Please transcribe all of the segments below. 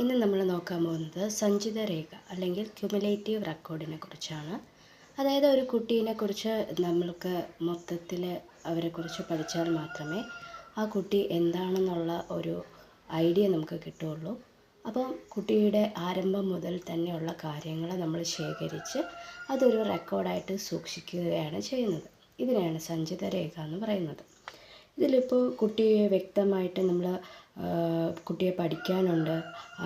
ഇന്ന് നമ്മൾ നോക്കാൻ പോകുന്നത് സഞ്ചിത രേഖ അല്ലെങ്കിൽ ക്യുമുലേറ്റീവ് റെക്കോർഡിനെ കുറിച്ചാണ്. അതായത് ഒരു കുട്ടീനെ കുറിച്ച് നമ്മൾക്ക് മൊത്തത്തിൽ അവരെക്കുറിച്ച് പഠിച്ചാൽ മാത്രമേ ആ കുട്ടി എന്താണെന്നുള്ള ഒരു ഐഡിയ നമുക്ക് കിട്ടുകയുള്ളൂ. അപ്പം കുട്ടിയുടെ ആരംഭം മുതൽ തന്നെയുള്ള കാര്യങ്ങൾ നമ്മൾ ശേഖരിച്ച് അതൊരു റെക്കോർഡായിട്ട് സൂക്ഷിക്കുകയാണ് ചെയ്യുന്നത്. ഇതിനെയാണ് സഞ്ചിത രേഖ എന്ന് പറയുന്നത്. ഇതിലിപ്പോൾ കുട്ടിയെ വ്യക്തമായിട്ട് നമ്മൾ കുട്ടിയെ പഠിക്കാനുണ്ട്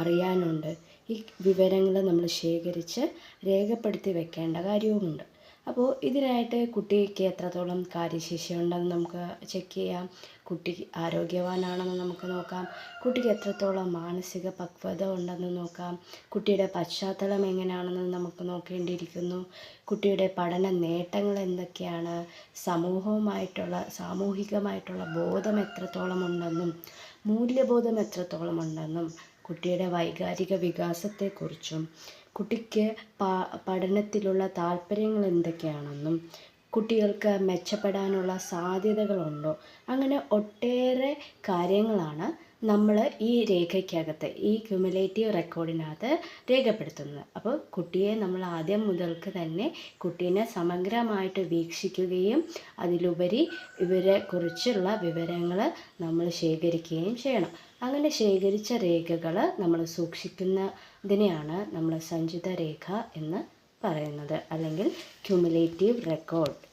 അറിയാനുണ്ട്. ഈ വിവരങ്ങൾ നമ്മൾ ശേഖരിച്ച് രേഖപ്പെടുത്തി വെക്കേണ്ട കാര്യവുമുണ്ട്. അപ്പോൾ ഇതിനായിട്ട് കുട്ടിക്ക് എത്രത്തോളം കാര്യശേഷി ഉണ്ടെന്ന് നമുക്ക് ചെക്ക് ചെയ്യാം. കുട്ടി ആരോഗ്യവാനാണെന്ന് നമുക്ക് നോക്കാം. കുട്ടിക്ക് എത്രത്തോളം മാനസിക പക്വത ഉണ്ടെന്ന് നോക്കാം. കുട്ടിയുടെ പശ്ചാത്തലം എങ്ങനെയാണെന്ന് നമുക്ക് നോക്കേണ്ടിയിരിക്കുന്നു. കുട്ടിയുടെ പഠന നേട്ടങ്ങൾ എന്തൊക്കെയാണ്? സമൂഹവുമായിട്ടുള്ള സാമൂഹികമായിട്ടുള്ള ബോധം എത്രത്തോളം ഉണ്ടെന്നും മൂല്യബോധം എത്രത്തോളം ഉണ്ടെന്നും കുട്ടിയുടെ വൈകാരിക വികാസത്തെക്കുറിച്ചും കുട്ടിക്ക് പഠനത്തിലുള്ള താല്പര്യങ്ങൾ എന്തൊക്കെയാണെന്നും കുട്ടികൾക്ക് മെച്ചപ്പെടാനുള്ള സാധ്യതകളുണ്ടോ? അങ്ങനെ ഒട്ടേറെ കാര്യങ്ങളാണ് നമ്മൾ ഈ രേഖയ്ക്കകത്ത് ഈ ക്യുമുലേറ്റീവ് റെക്കോർഡിനകത്ത് രേഖപ്പെടുത്തുന്നത് അപ്പോൾ കുട്ടിയെ നമ്മൾ ആദ്യം മുതൽക്ക് തന്നെ കുട്ടീനെ സമഗ്രമായിട്ട് വീക്ഷിക്കുകയും അതിലുപരി ഇവരെ കുറിച്ചുള്ള വിവരങ്ങൾ നമ്മൾ ശേഖരിക്കുകയും ചെയ്യണം. അങ്ങനെ ശേഖരിച്ച രേഖകൾ നമ്മൾ സൂക്ഷിക്കുന്നതിനെയാണ് നമ്മൾ സഞ്ചിത രേഖ എന്ന് പറയുന്നത്. അല്ലെങ്കിൽ ക്യുമുലേറ്റീവ് റെക്കോർഡ്